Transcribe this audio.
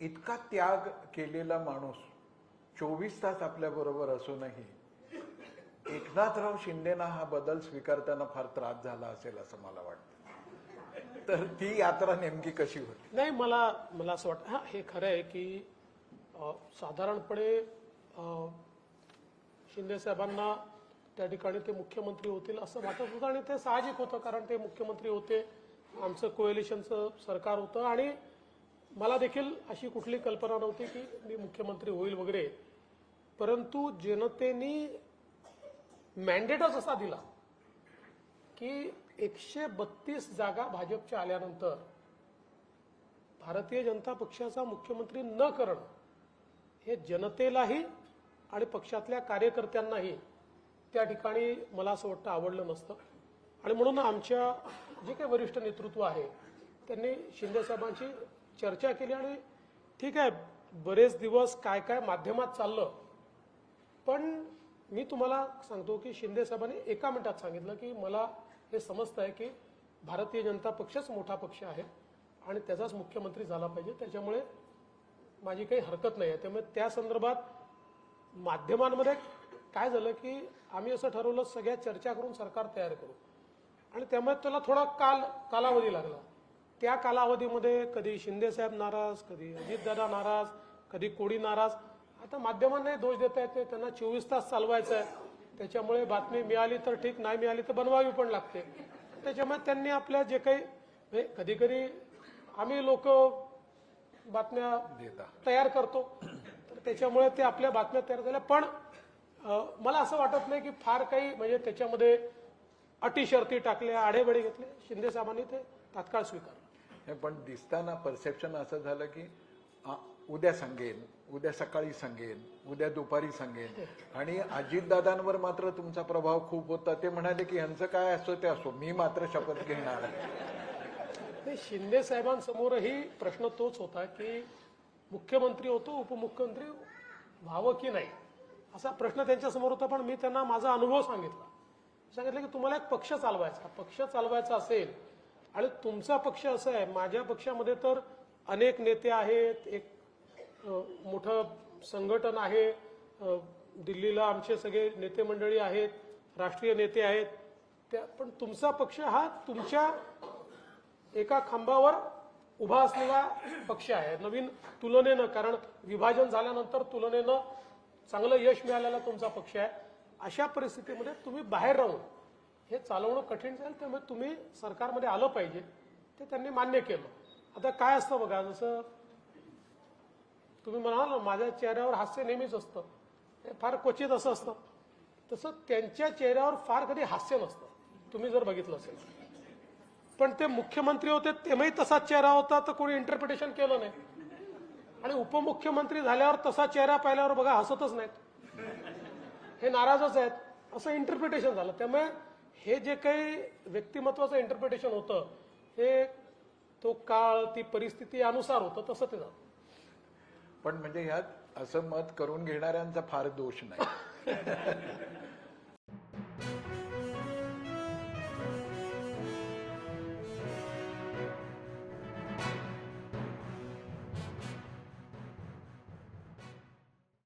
इतका त्याग केलेला माणूस चोवीस तास आपल्या बरोबर असूनही एकनाथराव शिंदेना हा बदल स्वीकारताना फार त्रास झाला असेल असं मला वाटतं. तर ती यात्रा नेमकी कशी होती? नाही मला मला असं वाटतं हा हे खरं आहे की साधारणपणे शिंदे साहेबांना त्या ठिकाणी ते मुख्यमंत्री होतील असं वाटत होतं आणि ते साहजिक होतं कारण ते मुख्यमंत्री होते आमचं कोएलिशनचं सरकार होतं आणि मला देखील अशी कुठली कल्पना नव्हती की मी मुख्यमंत्री होईल वगैरे. परंतु जनतेनी मॅन्डेटच असा दिला की एकशे बत्तीस जागा भाजपच्या आल्यानंतर भारतीय जनता पक्षाचा मुख्यमंत्री न करणं हे जनतेलाही आणि पक्षातल्या कार्यकर्त्यांनाही त्या ठिकाणी मला असं वाटतं आवडलं नसतं. आणि म्हणून आमच्या जे काही वरिष्ठ नेतृत्व आहे त्यांनी शिंदेसाहेबांची चर्चा केली आणि ठीक आहे बरेच दिवस काय काय माध्यमात चाललं. पण मी तुम्हाला सांगतो की शिंदे साहेबांनी एका मिनिटात सांगितलं की मला हे समजतं आहे की भारतीय जनता पक्षच मोठा पक्ष आहे आणि त्याचाच मुख्यमंत्री झाला पाहिजे. त्याच्यामुळे माझी काही हरकत नाही. आहे त्यामुळे त्या संदर्भात माध्यमांमध्ये काय झालं की आम्ही असं ठरवलं सगळ्या चर्चा करून सरकार तयार करू. आणि त्यामुळे त्याला थोडा काल कालावधी लागला. त्या कालावधीमध्ये कधी शिंदे साहेब नाराज कधी अजितदादा नाराज कधी कोडी नाराज. आता माध्यमांनाही दोष देता येत नाही त्यांना चोवीस तास चालवायचं आहे त्याच्यामुळे बातमी मिळाली तर ठीक नाही मिळाली तर बनवावी पण लागते. त्याच्यामुळे त्यांनी आपल्या जे काही कधी कधी आम्ही लोक बातम्या तयार करतो. तर त्याच्यामुळे ते आपल्या बातम्या तयार झाल्या. पण मला असं वाटत नाही की फार काही म्हणजे त्याच्यामध्ये अटी शर्ती टाकल्या आडेबडे घेतले. शिंदे साहेबांनी ते तात्काळ स्वीकारलं. नाही, पण दिसताना परसेप्शन असं झालं की उद्या सांगेन उद्या सकाळी सांगेन उद्या दुपारी सांगेन. आणि अजितदादांवर मात्र तुमचा प्रभाव खूप होता. ते म्हणाले की ह्यांचं काय असो ते असो. मी मात्र शपथ घेणार आहे. शिंदे साहेबांसमोरही प्रश्न तोच होता की मुख्यमंत्री होतो उपमुख्यमंत्री व्हावं की नाही? असा प्रश्न त्यांच्यासमोर होता पण मी त्यांना माझा अनुभव सांगितला. सांगितलं की तुम्हाला एक पक्ष चालवायचा. पक्ष चालवायचा असेल आणि तुमचा पक्ष असा आहे माझ्या पक्षामध्ये तर अनेक नेते आहेत एक मोठं संघटन आहे दिल्लीला आमचे सगळे नेते मंडळी आहेत राष्ट्रीय नेते आहेत. त्या पण तुमचा पक्ष हा तुमच्या एका खांबावर उभा असलेला पक्ष आहे. नवीन तुलनेनं कारण विभाजन झाल्यानंतर तुलनेनं चांगलं यश मिळालेला तुमचा पक्ष आहे. अशा परिस्थितीमध्ये तुम्ही बाहेर राहून हे चालवणं कठीण जाईल त्यामुळे तुम्ही सरकारमध्ये आलं पाहिजे. ते त्यांनी मान्य केलं. आता काय असतं बघा जसं तुम्ही म्हणाल ना माझ्या चेहऱ्यावर हास्य नेहमीच असतं. हे फार क्वचित असं असतं. तसं त्यांच्या चेहऱ्यावर फार कधी हास्य नसतं. तुम्ही जर बघितलं असेल. पण ते मुख्यमंत्री होते तेव्हाही तसाच चेहरा होता तर कोणी इंटरप्रिटेशन केलं नाही. आणि उपमुख्यमंत्री झाल्यावर तसा चेहरा पाहिल्यावर बघा हसतच नाहीत. हे नाराजच आहेत. असं इंटरप्रिटेशन झालं. त्यामुळे हे जे काही व्यक्तिमत्वाचं इंटरप्रिटेशन होतं हे तो काळ ती परिस्थिती अनुसार होतं तसं ते झालं. पण म्हणजे ह्यात असं मत करून घेणाऱ्यांचा फार दोष नाही.